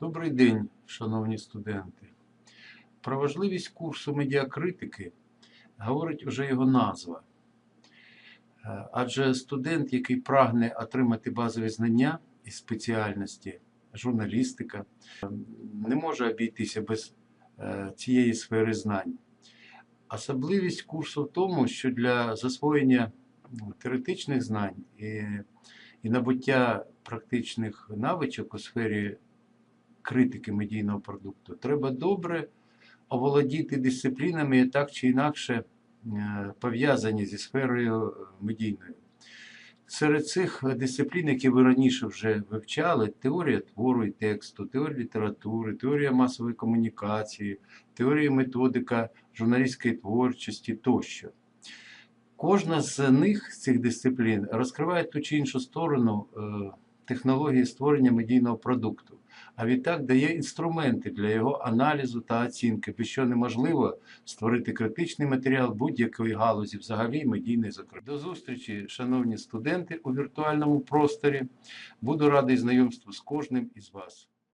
Добрий день, шановні студенти. Про важливість курсу медіакритики говорить уже його назва. Е, Адже студент, який прагне отримати базові знання із спеціальності журналістика, не може обійтися без е, цієї сфери знань. Особливість курсу в тому, що для засвоєння ну, теоретичних знань і, і набуття практичних навичок у сфері критики медійного продукту, треба добре оволодіти дисциплінами, так чи інакше е, пов'язані зі сферою е, медійною. Серед цих дисциплін, які ви раніше вже вивчали, теорія твору і тексту, теорія літератури, теорія масової комунікації, теорія методика журналістської творчості тощо. Кожна з них, з цих дисциплін, розкриває ту чи іншу сторону е, технології створення медійного продукту, а відтак дає інструменти для його аналізу та оцінки, без що неможливо створити критичний матеріал будь-якої галузі, взагалі медійний зокрема. До зустрічі, шановні студенти, у віртуальному просторі. Буду радий знайомству з кожним із вас.